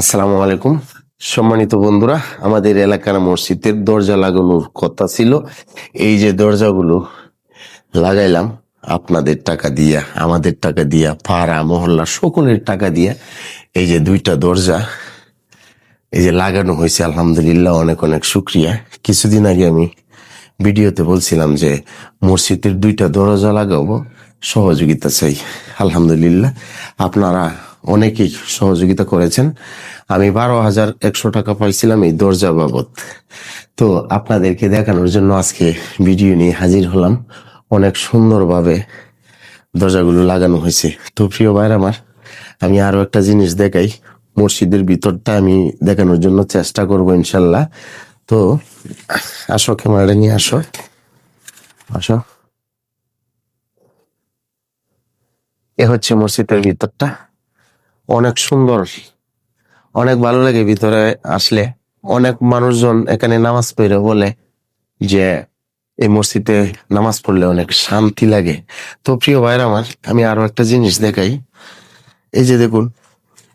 আসসালামু আলাইকুম। সম্মানিত বন্ধুরা, আমাদের এলাকার মসজিদের দরজা লাগানোর কথা ছিল। এই যে দরজাগুলো লাগাইলাম, আপনাদের টাকা দিয়া, আমাদের টাকা দিয়া, পাড়া, মহল্লা সকলের টাকা দিয়া এই যে দুইটা দরজা, এই যে লাগানো হয়েছে, আলহামদুলিল্লাহ অনেক অনেক শুক্রিয়া। কিছুদিন আগে আমি ভিডিওতে বলছিলাম যে মসজিদের দুইটা দরজা লাগাবো, সহযোগিতা চাই। আলহামদুলিল্লাহ, আপনারা অনেকেই সহযোগিতা করেছেন। আমি বারো হাজার একশো টাকা পাইছিলাম এই দরজা বাবদ। তো আপনাদেরকে দেখানোর জন্য আজকে ভিডিও নিয়ে হাজির হলাম। অনেক সুন্দরভাবে দরজাগুলো লাগানো হয়েছে। তো প্রিয় ভাইর আমার, আমি আরও একটা জিনিস দেখাই। মসজিদের ভিতরটা আমি দেখানোর জন্য চেষ্টা করব ইনশাল্লাহ। তো আসো ক্যামেরাটা নিয়ে আসো। আসো। এ হচ্ছে মসজিদের ভিতরটা। অনেক সুন্দর, অনেক ভালো লাগে ভিতরে আসলে। অনেক মানুষজন এখানে নামাজ পড়ে বলে যে এই মসজিদে নামাজ পড়লে অনেক শান্তি লাগে। তো প্রিয় ভাইর আমার, আমি আরও একটা জিনিস দেখাই। এই যে দেখুন,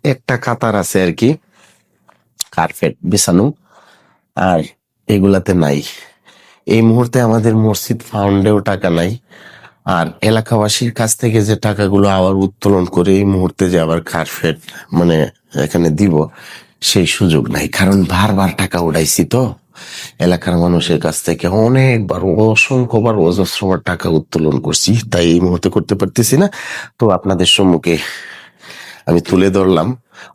একটা কাতার আছে আর কি, কার্পেট বিছানো, আর এগুলাতে নাই। এই মুহূর্তে আমাদের মসজিদ ফাউন্ডেও টাকা নাই। আর এলাকাবাসীর কাছ থেকে যে টাকাগুলো আবার উত্তোলন করে এই মুহূর্তে যে আবার কার্পেট মানে এখানে দিব, সেই সুযোগ নাই। কারণ বারবার টাকা উঠাইছি তো। এলাকার মানুষের কাছ থেকে অনেকবার, অসংখ্যবার অজস্রবার টাকা উত্তোলন করছি, তাই এই মুহূর্তে করতে পারতেছি না। তো আপনাদের সম্মুখে আমি তুলে ধরলাম,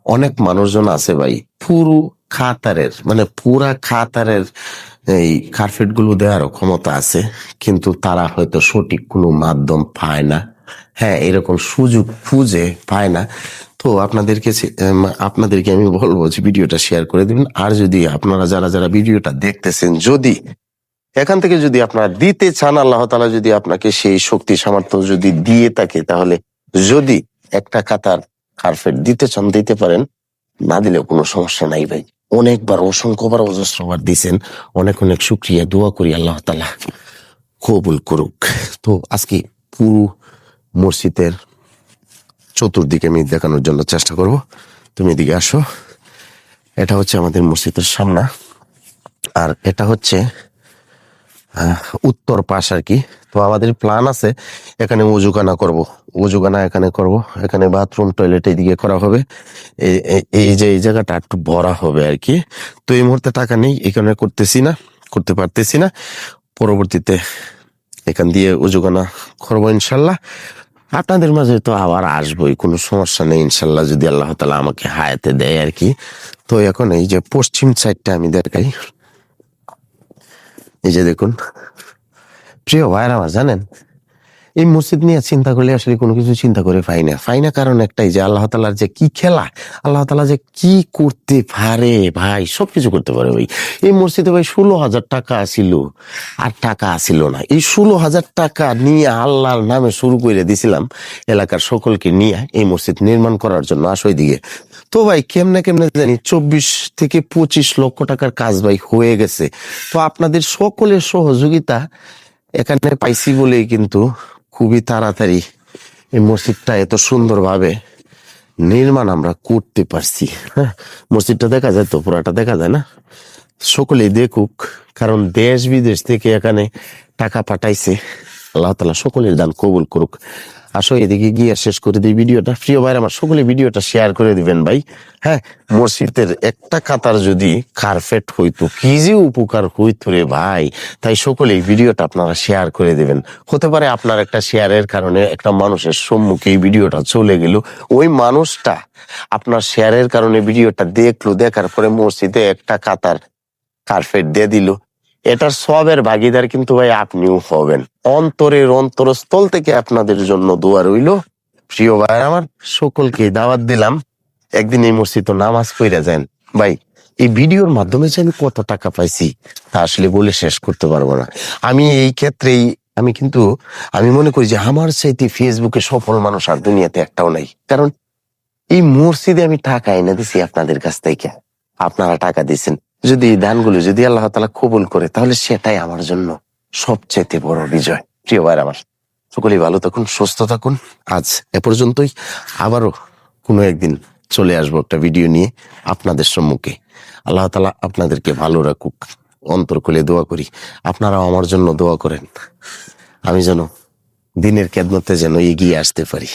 অনেক মানুষজন আছে ভাই, পুরো খাতারের মানে পুরা খাতারের এই কার্পেটগুলো দেওয়ারও ক্ষমতা আছে, কিন্তু তারা হয়তো সঠিক কোনো মাধ্যম পায় না। হ্যাঁ এরকম সুযোগ খুঁজে পায় না। তো আপনাদেরকে আপনাদেরকে আমি বলব যে ভিডিওটা শেয়ার করে দিবেন। আর যদি আপনারা যারা যারা ভিডিওটা দেখতেছেন, যদি এখান থেকে যদি আপনারা দিতে চান, আল্লাহ তালা যদি আপনাকে সেই শক্তি, সামর্থ্য যদি দিয়ে থাকে, তাহলে যদি একটা কাতার কার্পেট দিতে চান, দিতে পারেন, না দিলেও কোনো সমস্যা নাই ভাই। অনেকবার অসংখ্যবার অজস্রবার দিছেন অনেক অনেক শুক্রিয়া, দোয়া করি আল্লাহ তালা কবুল করুক। তো আজকে পুরো মসজিদের চতুর্দিকে আমি দেখানোর জন্য চেষ্টা করব। তুমি এদিকে আসো। এটা হচ্ছে আমাদের মসজিদের সামনা। আর এটা হচ্ছে উত্তর পাশ আর কি। তো আমাদের প্ল্যান আছে, এখানে উজুখানা করব। উজুখানা এখানে করব, এখানে বাথরুম টয়লেট এইদিকে করা হবে। এই- যে, এই জায়গাটা একটু ভরা হবে আর কি। তো এই মুহূর্তে টাকা নেই এখানে করতেছি না, করতে পারতেছি না। পরবর্তীতে এখান দিয়ে উজুখানা করব ইনশাল্লাহ। আপনাদের মাঝে তো আবার আসবোই, কোনো সমস্যা নেই ইনশাল্লাহ, যদি আল্লাহ তালা আমাকে হায়াতে দেয় আর কি। তো এখন এই যে পশ্চিম সাইডটা আমি দেখাই। এই যে দেখুন। প্রিয় ভাইয়ের, আমার জানেন, এই মসজিদ নিয়ে চিন্তা করলে আসলে কোনো কিছু চিন্তা করে পাই না। পাই না কারণ একটাই যে আল্লাহ তালার যে কি খেলা, আল্লাহ তালা যে কি করতে পারে ভাই, সবকিছু করতে পারে ভাই। এই মসজিদে ভাই ষোলো হাজার টাকা আসিল আর টাকা আসিল না। এই ষোলো হাজার টাকা নিয়ে আল্লাহর নামে শুরু করে দিছিলাম এলাকার সকলকে নিয়ে এই মসজিদ নির্মাণ করার জন্য। আসো দিকে তো ভাই, কেমনে কেমনে জানি চব্বিশ থেকে পঁচিশ লক্ষ টাকার কাজ ভাই হয়ে গেছে। তো আপনাদের সকলের সহযোগিতা এখানে পাইছি বলেই কিন্তু খুবই তাড়াতাড়ি এই মসজিদটা এত সুন্দরভাবে নির্মাণ আমরা করতে পারছি। হ্যাঁ মসজিদটা দেখা যায় তো, পুরাটা দেখা যায় না? সকলেই দেখুক, কারণ দেশ বিদেশ থেকে এখানে টাকা পাঠাইছে। আল্লাহ তালা সকলের দান কবুল করুক। আসো এদিকে গিয়ে শেষ করে দিই ভিডিওটা। প্রিয় ভাই আমার সকলে ভিডিওটা শেয়ার করে দিবেন ভাই। হ্যাঁ মসজিদের একটা কাতার যদি কার্পেট হইতো, কি যে উপকার হইতো রে ভাই। তাই সকলে ভিডিওটা আপনারা শেয়ার করে দিবেন। হতে পারে আপনার একটা শেয়ারের কারণে একটা মানুষের সম্মুখে এই ভিডিওটা চলে গেল। ওই মানুষটা আপনার শেয়ারের কারণে ভিডিওটা দেখল, দেখার পরে মসজিদে একটা কাতার কার্পেট দিয়ে দিল। এটার সবের ভাগিদার কিন্তু ভাই আপনিও হবেন। অন্তরের অন্তরস্থল থেকে আপনাদের জন্য দোয়া রইল। প্রিয় ভাই, আমার সকলকে দাওয়াত দিলাম। একদিন এই মসজিদ নামাজ পড়ে যান। ভাই, এই ভিডিওর মাধ্যমে যে আমি কত টাকা পাইছি, তা আসলে বলে শেষ করতে পারব না। আমি এই ক্ষেত্রেই, আমি কিন্তু, আমি মনে করি যে আমার চাইতে ফেসবুকে সফল মানুষ আর দুনিয়াতে একটাও নাই। কারণ এই মসজিদে আমি টাকা এনে দিছি আপনাদের কাছ থেকে। আপনারা টাকা দিচ্ছেন যদি এই দানগুলো যদি আল্লাহ তালা কবুল করে, তাহলে সেটাই আমার জন্য সবচেয়ে বড় বিজয়। প্রিয় ভাইয়ের আমার, সকলেই ভালো থাকুন, সুস্থ থাকুন। আজ এ পর্যন্তই। আবারও কোনো একদিন চলে আসব একটা ভিডিও নিয়ে আপনাদের সম্মুখে। আল্লাহ তালা আপনাদেরকে ভালো রাখুক, অন্তর খুলে দোয়া করি। আপনারাও আমার জন্য দোয়া করেন। আমি যেন দিনের খেদমতে যেন এগিয়ে আসতে পারি।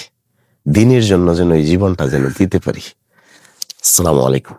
দিনের জন্য যেন এই জীবনটা যেন দিতে পারি। আসসালামু আলাইকুম।